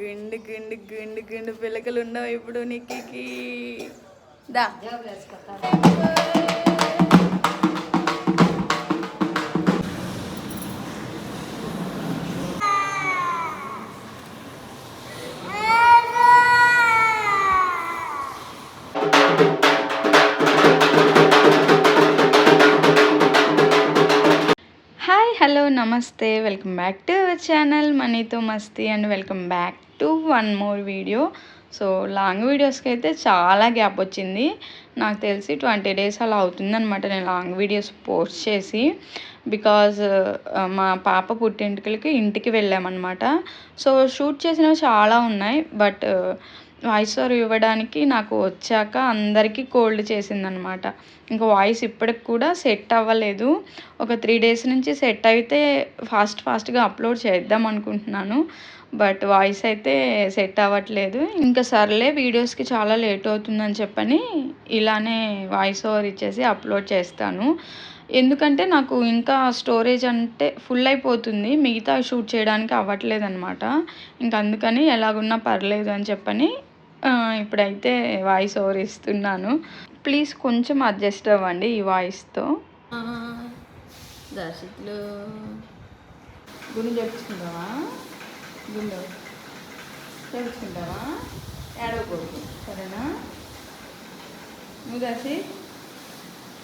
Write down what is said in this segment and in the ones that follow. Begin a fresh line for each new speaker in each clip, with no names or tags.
గుండు గుండు గుండు గుండు పిల్లకలు ఉండవు ఇప్పుడు నిక్కి దా. హాయ్ హలో నమస్తే. Welcome back to our channel మనీతో మస్తీ and welcome back to one more video. So long వీడియోస్కి అయితే చాలా గ్యాప్ వచ్చింది. నాకు తెలిసి ట్వంటీ డేస్ అలా అవుతుందనమాట నేను లాంగ్ వీడియోస్ పోస్ట్ చేసి. బికాజ్ మా పాప పుట్టింటికి ఇంటికి వెళ్ళామన్నమాట. సో షూట్ చేసినవి చాలా ఉన్నాయి. బట్ వాయిస్ ఓవర్ ఇవ్వడానికి నాకు వచ్చాక అందరికీ కోల్డ్ చేసిందనమాట ఇంకా వాయిస్ ఇప్పటికి కూడా సెట్ అవ్వలేదు. ఒక త్రీ డేస్ నుంచి సెట్ అయితే ఫాస్ట్ ఫాస్ట్గా అప్లోడ్ చేద్దాం అనుకుంటున్నాను. బట్ వాయిస్ అయితే సెట్ అవ్వట్లేదు. ఇంకా సర్లే వీడియోస్కి చాలా లేట్ అవుతుందని చెప్పని ఇలానే వాయిస్ ఓవర్ ఇచ్చేసి అప్లోడ్ చేస్తాను. ఎందుకంటే నాకు ఇంకా స్టోరేజ్ అంటే ఫుల్ అయిపోతుంది. మిగతా షూట్ చేయడానికి అవ్వట్లేదు అనమాట ఇంకా అందుకని ఎలాగున్నా పర్లేదు అని చెప్పని ఇప్పుడైతే వాయిస్ ఓవర్ ఇస్తున్నాను. ప్లీజ్ కొంచెం అడ్జస్ట్ అవ్వండి ఈ వాయిస్తో. దర్శకులు గురించి చెప్పుకుంటావా గుండు చెప్పుకుంటావా ఏడవకూడదు. సరేనా? నువ్వు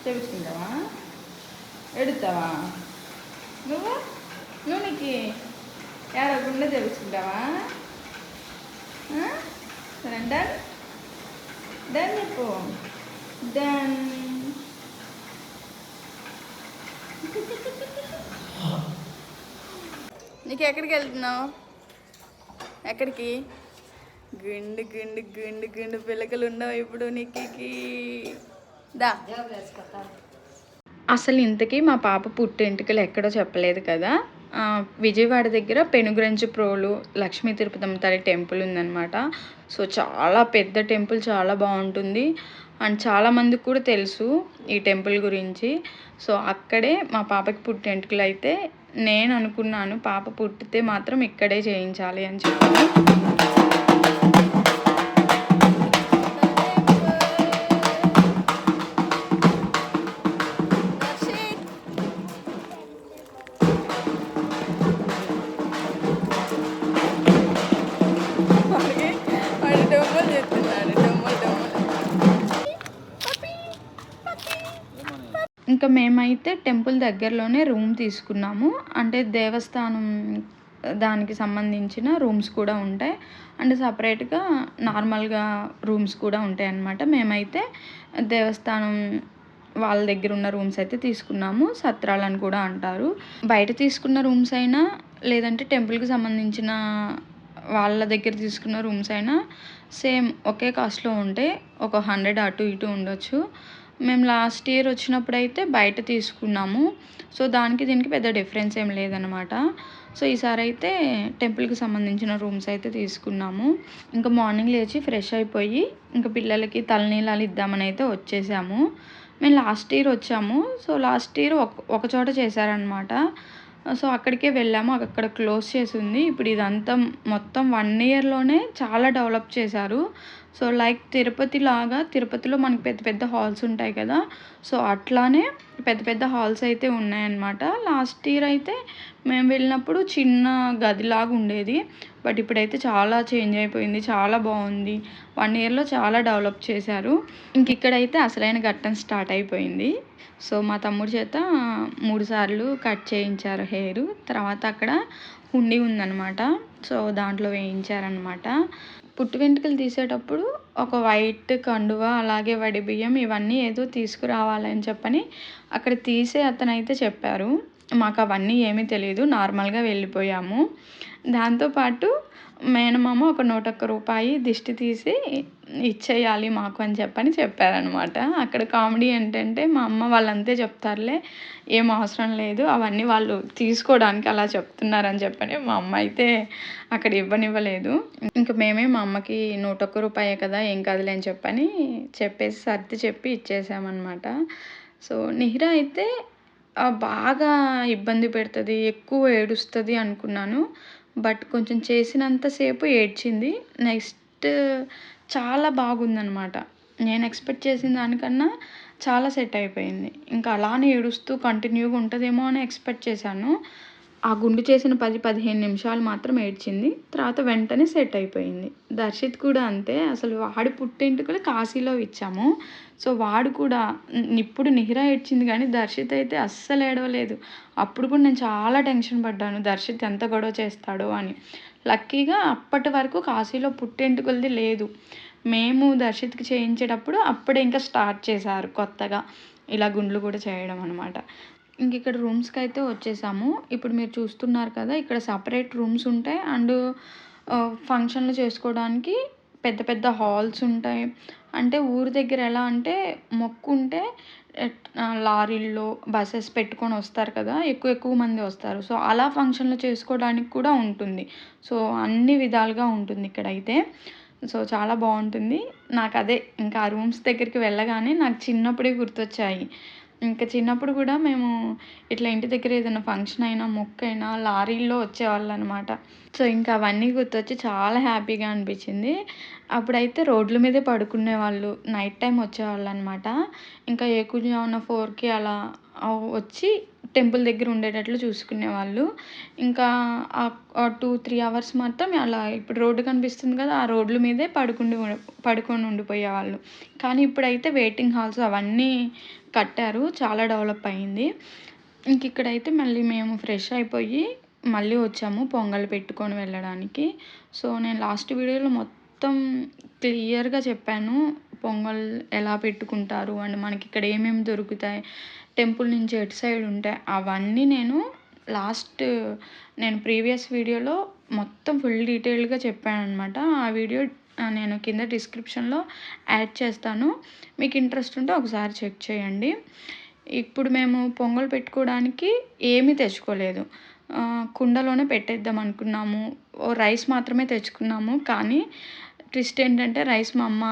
చెప్పుకుంటావా ఎడుతావా? నువ్వు? నువ్వు నీకు ఏడవకుండా చెప్పుకుంటావా సరే డన్? డన్ చెప్పు. డన్. నీకు ఎక్కడికి వెళ్తున్నావు? ఎక్కడికి? గుండు గుండు గుండు గుండు పిల్లకలు ఉండవు ఇప్పుడు నీకు దా. అసలు ఇంతకీ మా పాప పుట్టెంటుకలు ఎక్కడో చెప్పలేదు కదా. విజయవాడ దగ్గర పెనుగురంచి ప్రోలు లక్ష్మీ తిరుపతమ్మ తల్లి టెంపుల్ ఉందన్నమాట. సో చాలా పెద్ద టెంపుల్ చాలా బాగుంటుంది. అండ్ చాలామందికి కూడా తెలుసు ఈ టెంపుల్ గురించి. సో అక్కడే మా పాపకి పుట్టెంటుకలు అయితే నేను అనుకున్నాను పాప పుట్టితే మాత్రం ఇక్కడే చేయించాలి అని చెప్పి. మేమైతే టెంపుల్ దగ్గరలోనే రూమ్ తీసుకున్నాము. అంటే దేవస్థానం దానికి సంబంధించిన రూమ్స్ కూడా ఉంటాయి. అండ్ సపరేట్గా నార్మల్గా రూమ్స్ కూడా ఉంటాయి అన్నమాట. మేమైతే దేవస్థానం వాళ్ళ దగ్గర ఉన్న రూమ్స్ అయితే తీసుకున్నాము. సత్రాలని కూడా అంటారు. బయట తీసుకున్న రూమ్స్ అయినా లేదంటే టెంపుల్కి సంబంధించిన వాళ్ళ దగ్గర తీసుకున్న రూమ్స్ అయినా సేమ్ ఒకే కాస్ట్లో ఉంటే ఒక హండ్రెడ్ అటు ఇటు ఉండొచ్చు. మేము లాస్ట్ ఇయర్ వచ్చినప్పుడు అయితే బయట తీసుకున్నాము. సో దానికి దీనికి పెద్ద డిఫరెన్స్ ఏం లేదనమాట సో ఈసారి అయితే టెంపుల్కి సంబంధించిన రూమ్స్ అయితే తీసుకున్నాము. ఇంకా మార్నింగ్ లేచి ఫ్రెష్ అయిపోయి ఇంకా పిల్లలకి తలనీలాలు ఇద్దామని అయితే వచ్చేసాము. మేము లాస్ట్ ఇయర్ వచ్చాము. సో లాస్ట్ ఇయర్ ఒక ఒక చోట చేశారనమాట సో అక్కడికే వెళ్ళాము. అక్కడ క్లోజ్ చేసింది ఇప్పుడు ఇదంతా మొత్తం వన్ ఇయర్లోనే చాలా డెవలప్ చేశారు. సో లైక్ తిరుపతి లాగా తిరుపతిలో మనకి పెద్ద పెద్ద హాల్స్ ఉంటాయి కదా. సో అట్లానే పెద్ద పెద్ద హాల్స్ అయితే ఉన్నాయన్నమాట. లాస్ట్ ఇయర్ అయితే మేము వెళ్ళినప్పుడు చిన్న గదిలాగా ఉండేది. బట్ ఇప్పుడైతే చాలా చేంజ్ అయిపోయింది చాలా బాగుంది. వన్ ఇయర్లో చాలా డెవలప్ చేశారు. ఇంక ఇక్కడైతే అసలైన ఘట్టం స్టార్ట్ అయిపోయింది. సో మా తమ్ముడి చేత మూడు సార్లు కట్ చేయించారు హెయిర్. తర్వాత అక్కడ హుండీ ఉందన్నమాట. సో దాంట్లో వేయించారనమాట పుట్టు వెంట్రుకలు తీసేటప్పుడు ఒక వైట్ కండువ అలాగే వడి బియ్యం ఇవన్నీ ఏదో తీసుకురావాలని చెప్పని అక్కడ తీసే అతనైతే చెప్పారు. మాకు అవన్నీ ఏమీ తెలియదు నార్మల్గా వెళ్ళిపోయాము. దాంతోపాటు మేనమామ ఒక నూట ఒక్క రూపాయి దిష్టి తీసి ఇచ్చేయాలి మాకు అని చెప్పని చెప్పారనమాట అక్కడ కామెడీ ఏంటంటే మా అమ్మ వాళ్ళంతే చెప్తారులే ఏం అవసరం లేదు అవన్నీ వాళ్ళు తీసుకోవడానికి అలా చెప్తున్నారని చెప్పని మా అమ్మ అయితే అక్కడ ఇవ్వనివ్వలేదు. ఇంకా మేమే మా అమ్మకి నూట ఒక్క రూపాయే కదా ఏం కదలే అని చెప్పని చెప్పేసి సర్ది చెప్పి ఇచ్చేసామన్నమాట. సో నిహిరా అయితే బాగా ఇబ్బంది పెడుతుంది ఎక్కువ ఏడుస్తుంది అనుకున్నాను. బట్ కొంచెం చేసినంతసేపు ఏడ్చింది. నెక్స్ట్ చాలా బాగుందనమాట నేను ఎక్స్పెక్ట్ చేసిన దానికన్నా చాలా సెట్ అయిపోయింది. ఇంకా అలానే ఏడుస్తూ కంటిన్యూగా ఉంటుందేమో అని ఎక్స్పెక్ట్ చేశాను. ఆ గుండు చేసిన పది పదిహేను నిమిషాలు మాత్రం ఏడ్చింది. తర్వాత వెంటనే సెట్ అయిపోయింది. దర్శిత్ కూడా అంతే. అసలు వాడి పుట్టింటికలు కాశీలో ఇచ్చాము. సో వాడు కూడా ఇప్పుడు నిహిరా ఏడ్చింది కానీ దర్శిత్ అయితే అస్సలు ఏడవలేదు. అప్పుడు కూడా నేను చాలా టెన్షన్ పడ్డాను. దర్శిత్ ఎంత గొడవ చేస్తాడో అని. లక్కీగా అప్పటి వరకు కాశీలో పుట్టెంటుకలది లేదు. మేము దర్శిత్కి చేయించేటప్పుడు అప్పుడే ఇంకా స్టార్ట్ చేశారు కొత్తగా. ఇలా గుండ్లు కూడా చేయడం అనమాట ఇంక ఇక్కడ రూమ్స్కి అయితే వచ్చేసాము. ఇప్పుడు మీరు చూస్తున్నారు కదా ఇక్కడ సపరేట్ రూమ్స్ ఉంటాయి. అండ్ ఫంక్షన్లు చేసుకోవడానికి పెద్ద పెద్ద హాల్స్ ఉంటాయి. అంటే ఊరి దగ్గర ఎలా అంటే మొక్కు ఉంటే లారీల్లో బస్సెస్ పెట్టుకొని వస్తారు కదా ఎక్కువ ఎక్కువ మంది వస్తారు. సో అలా ఫంక్షన్లు చేసుకోవడానికి కూడా ఉంటుంది. సో అన్ని విధాలుగా ఉంటుంది ఇక్కడైతే. సో చాలా బాగుంటుంది. నాకు అదే ఇంకా ఆ రూమ్స్ దగ్గరికి వెళ్ళగానే నాకు చిన్నప్పుడే గుర్తొచ్చాయి. ఇంకా చిన్నప్పుడు కూడా మేము ఇట్లా ఇంటి దగ్గర ఏదైనా ఫంక్షన్ అయినా మొక్క అయినా లారీల్లో వచ్చేవాళ్ళు అనమాట సో ఇంకా అవన్నీ గుర్తొచ్చి చాలా హ్యాపీగా అనిపించింది. అప్పుడైతే రోడ్ల మీదే పడుకునేవాళ్ళు నైట్ టైం వచ్చేవాళ్ళు అనమాట ఇంకా ఏకుజామున ఫోర్కి అలా వచ్చి టెంపుల్ దగ్గర ఉండేటట్లు చూసుకునేవాళ్ళు ఇంకా టూ త్రీ అవర్స్ మాత్రం అలా ఇప్పుడు రోడ్డు కనిపిస్తుంది కదా ఆ రోడ్ల మీదే పడుకుండి పడుకొని ఉండిపోయేవాళ్ళు కానీ ఇప్పుడైతే వెయిటింగ్ హాల్స్ అవన్నీ కట్టారు చాలా డెవలప్ అయింది. ఇంక ఇక్కడైతే మళ్ళీ మేము ఫ్రెష్ అయిపోయి మళ్ళీ వచ్చాము పొంగల్ పెట్టుకొని వెళ్ళడానికి. సో నేను లాస్ట్ వీడియోలో మొత్తం క్లియర్గా చెప్పాను పొంగల్ ఎలా పెట్టుకుంటారు అండ్ మనకి ఇక్కడ ఏమేమి దొరుకుతాయి టెంపుల్ నుంచి ఎటు సైడ్ ఉంటాయి అవన్నీ నేను లాస్ట్ నేను ప్రీవియస్ వీడియోలో మొత్తం ఫుల్ డీటెయిల్గా చెప్పాను అనమాట ఆ వీడియో నేను కింద డిస్క్రిప్షన్లో యాడ్ చేస్తాను. మీకు ఇంట్రెస్ట్ ఉంటే ఒకసారి చెక్ చేయండి. ఇప్పుడు మేము పొంగల్ పెట్టుకోవడానికి ఏమీ తెచ్చుకోలేదు. కుండలోనే పెట్టేద్దాం అనుకున్నాము. ఓ రైస్ మాత్రమే తెచ్చుకున్నాము. కానీ ట్విస్ట్ ఏంటంటే రైస్ మా అమ్మ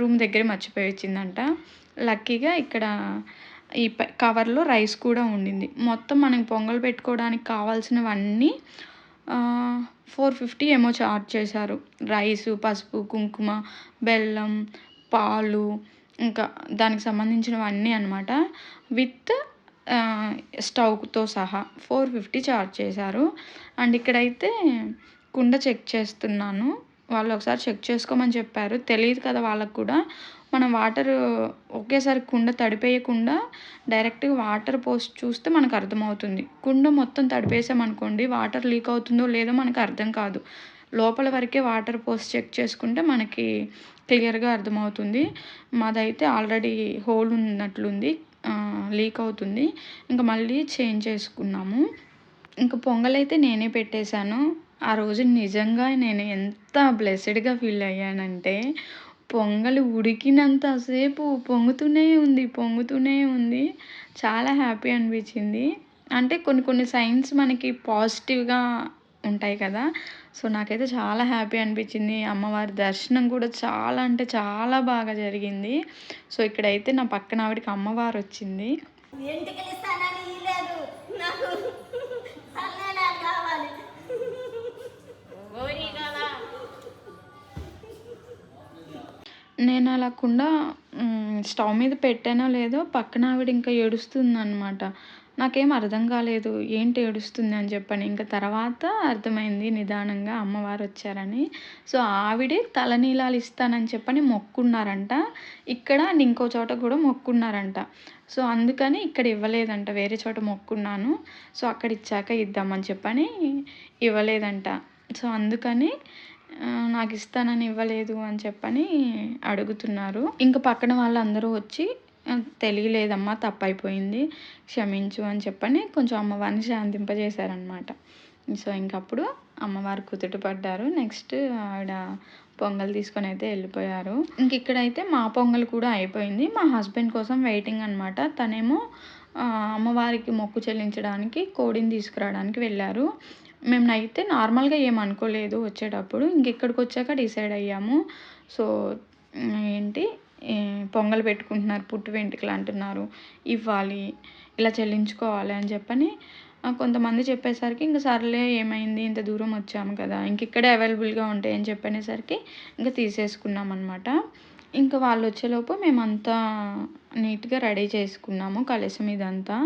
రూమ్ దగ్గరే మర్చిపోయి వచ్చిందంట. లక్కీగా ఇక్కడ ఈ కవర్లో రైస్ కూడా ఉండింది. మొత్తం మనం పొంగల్ పెట్టుకోవడానికి కావాల్సినవన్నీ ఫోర్ ఫిఫ్టీ ఏమో చార్జ్ చేశారు. రైసు పసుపు కుంకుమ బెల్లం పాలు ఇంకా దానికి సంబంధించినవన్నీ అనమాట విత్ స్టవ్తో సహా ఫోర్ ఫిఫ్టీ చార్జ్ చేశారు. అండ్ ఇక్కడైతే కుండ చెక్ చేస్తున్నాను. వాళ్ళు ఒకసారి చెక్ చేసుకోమని చెప్పారు. తెలియదు కదా వాళ్ళకు కూడా. మనం వాటర్ ఒకేసారి కుండ తడిపేయకుండా డైరెక్ట్గా వాటర్ పోసి చూస్తే మనకు అర్థమవుతుంది. కుండ మొత్తం తడిపేసామనుకోండి వాటర్ లీక్ అవుతుందో లేదో మనకు అర్థం కాదు. లోపల వరకే వాటర్ పోసి చెక్ చేసుకుంటే మనకి క్లియర్గా అర్థమవుతుంది. మాదైతే ఆల్రెడీ హోల్ ఉన్నట్లుంది లీక్ అవుతుంది. ఇంకా మళ్ళీ చేంజ్ చేసుకున్నాము. ఇంకా పొంగలైతే నేనే పెట్టేశాను. ఆ రోజు నిజంగా నేను ఎంత బ్లెస్డ్గా ఫీల్ అయ్యానంటే పొంగలి ఉడికినంతసేపు పొంగుతూనే ఉంది పొంగుతూనే ఉంది. చాలా హ్యాపీ అనిపించింది. అంటే కొన్ని కొన్ని సైన్స్ మనకి పాజిటివ్గా ఉంటాయి కదా. సో నాకైతే చాలా హ్యాపీ అనిపించింది. అమ్మవారి దర్శనం కూడా చాలా అంటే చాలా బాగా జరిగింది. సో ఇక్కడైతే నా పక్కన ఆవిడకి అమ్మవారు వచ్చింది నేను అలాకుండా స్టవ్ మీద పెట్టానో లేదో పక్కన ఆవిడ ఇంకా ఏడుస్తుందనమాట నాకేం అర్థం కాలేదు ఏంటి ఏడుస్తుంది అని చెప్పని. ఇంకా తర్వాత అర్థమైంది నిదానంగా అమ్మవారు వచ్చారని. సో ఆవిడే తలనీలాలు ఇస్తానని చెప్పని మొక్కున్నారంట. ఇక్కడ ఇంకో చోట కూడా మొక్కున్నారంట. సో అందుకని ఇక్కడ ఇవ్వలేదంట వేరే చోట మొక్కున్నాను. సో అక్కడ ఇచ్చాక ఇద్దామని చెప్పని ఇవ్వలేదంట. సో అందుకని నాకు ఇస్తానని ఇవ్వలేదు అని చెప్పని అడుగుతున్నారు. ఇంకా పక్కన వాళ్ళందరూ వచ్చి తెలియలేదమ్మా తప్పైపోయింది క్షమించు అని చెప్పని కొంచెం అమ్మవారిని శాంతింపజేశారనమాట సో ఇంకప్పుడు అమ్మవారు కుదుట పడ్డారు. నెక్స్ట్ ఆవిడ పొంగల్ తీసుకొని అయితే వెళ్ళిపోయారు. ఇంక ఇక్కడైతే మా పొంగల్ కూడా అయిపోయింది. మా హస్బెండ్ కోసం వెయిటింగ్ అనమాట తనేమో అమ్మవారికి మొక్కు చెల్లించడానికి కోడిని తీసుకురావడానికి వెళ్ళారు. మేము అయితే నార్మల్గా అనుకోలేదు వచ్చేటప్పుడు. ఇంక ఇక్కడికి వచ్చాక డిసైడ్ అయ్యాము. సో ఏంటి పొంగల్ పెట్టుకుంటున్నారు పుట్టు వెంట్రుకలు అంటున్నారు ఇవ్వాలి ఇలా చెల్లించుకోవాలి అని చెప్పని కొంతమంది చెప్పేసరికి ఇంక సర్లే ఏమైంది ఇంత దూరం వచ్చాము కదా ఇంక ఇక్కడే అవైలబుల్గా ఉంటాయని చెప్పనేసరికి ఇంకా తీసేసుకున్నాం అనమాట ఇంకా వాళ్ళు వచ్చేలోపు మేమంతా నీట్గా రెడీ చేసుకున్నాము కలశం ఇదంతా.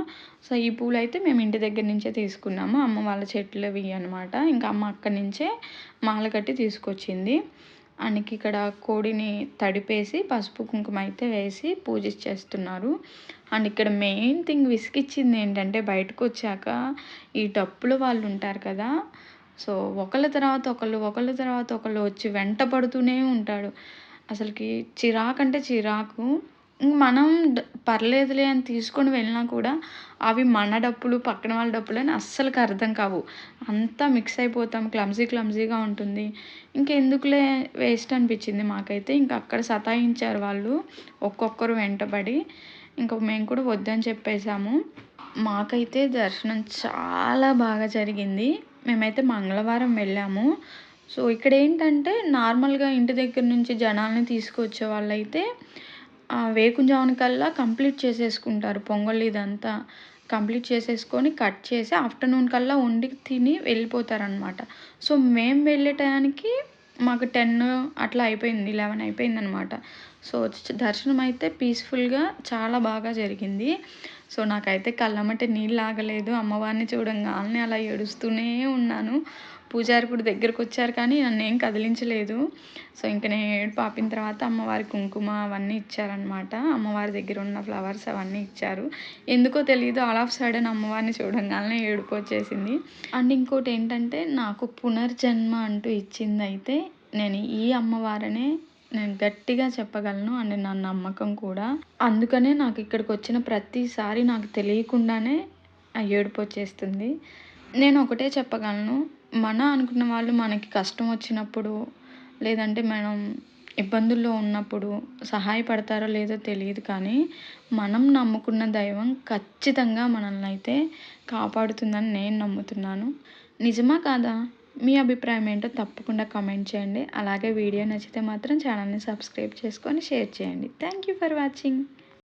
సో ఈ పూలు అయితే మేము ఇంటి దగ్గర నుంచే తీసుకున్నాము. అమ్మ వాళ్ళ చెట్లవి అనమాట ఇంకా అమ్మ అక్కడి నుంచే మాల కట్టి తీసుకొచ్చింది. ఆయనకి ఇక్కడ కోడిని తడిపేసి పసుపు కుంకుమ అయితే వేసి పూజ చేస్తున్నారు. అండ్ ఇక్కడ మెయిన్ థింగ్ విసిగిచ్చింది ఏంటంటే బయటకు వచ్చాక ఈ డప్పులు వాళ్ళు ఉంటారు కదా. సో ఒకళ్ళ తర్వాత ఒకళ్ళు ఒకళ్ళ తర్వాత ఒకళ్ళు వచ్చి వెంట పడుతూనే ఉంటాడు అసలుకి చిరాకు. అంటే చిరాకు మనం పర్లేదులే అని తీసుకొని వెళ్ళినా కూడా అవి మన డప్పులు పక్కన వాళ్ళ డప్పులు అని అస్సలకి అర్థం కావు. అంతా మిక్స్ అయిపోతాం క్లమ్జీ క్లమ్జీగా ఉంటుంది. ఇంకెందుకులే వేస్ట్ అనిపించింది మాకైతే. ఇంకా అక్కడ సతాయించారు వాళ్ళు ఒక్కొక్కరు వెంటబడి. ఇంకా మేము కూడా వద్దని చెప్పేశాము. మాకైతే దర్శనం చాలా బాగా జరిగింది. మేమైతే మంగళవారం వెళ్ళాము. సో ఇక్కడ ఏంటంటే నార్మల్గా ఇంటి దగ్గర నుంచి జనాల్ని తీసుకొచ్చే వాళ్ళైతే వేకుంజామునికల్లా కంప్లీట్ చేసేసుకుంటారు. పొంగల్ ఇదంతా కంప్లీట్ చేసేసుకొని కట్ చేసి ఆఫ్టర్నూన్ కల్లా వండి తిని వెళ్ళిపోతారనమాట సో మేము వెళ్ళే టయానికి మాకు టెన్ అట్లా అయిపోయింది లెవెన్ అయిపోయింది అనమాట సో దర్శనం అయితే పీస్ఫుల్గా చాలా బాగా జరిగింది. సో నాకైతే కళ్ళమ్మటే నీళ్ళు ఆగలేదు. అమ్మవారిని చూడంగానే అలా ఏడుస్తూనే ఉన్నాను. పూజారి కూడా దగ్గరకు వచ్చారు కానీ నన్ను ఏం కదిలించలేదు. సో ఇంక నేను ఏడుపు ఆపిన తర్వాత అమ్మవారి కుంకుమ అవన్నీ ఇచ్చారనమాట అమ్మవారి దగ్గర ఉన్న ఫ్లవర్స్ అవన్నీ ఇచ్చారు. ఎందుకో తెలియదు ఆల్ ఆఫ్ సడన్ అమ్మవారిని చూడంగానే ఏడుపు వచ్చేసింది. అండ్ ఇంకోటి ఏంటంటే నాకు పునర్జన్మ అంటూ ఇచ్చింది అయితే నేను ఈ అమ్మవారనే నేను గట్టిగా చెప్పగలను అండ్ నా నమ్మకం కూడా. అందుకనే నాకు ఇక్కడికి వచ్చిన ప్రతిసారి నాకు తెలియకుండానే ఏడుపు వచ్చేస్తుంది. నేను ఒకటే చెప్పగలను మన అనుకున్న వాళ్ళు మనకి కష్టం వచ్చినప్పుడు లేదంటే మనం ఇబ్బందుల్లో ఉన్నప్పుడు సహాయపడతారో లేదో తెలియదు కానీ మనం నమ్ముకున్న దైవం ఖచ్చితంగా మనల్ని అయితే కాపాడుతుందని నేను నమ్ముతున్నాను. నిజమా కాదా? మీ అభిప్రాయం ఏంటో తప్పకుండా కామెంట్ చేయండి. అలాగే వీడియో నచ్చితే మాత్రం ఛానల్ని సబ్స్క్రైబ్ చేసుకొని షేర్ చేయండి. Thank you for watching.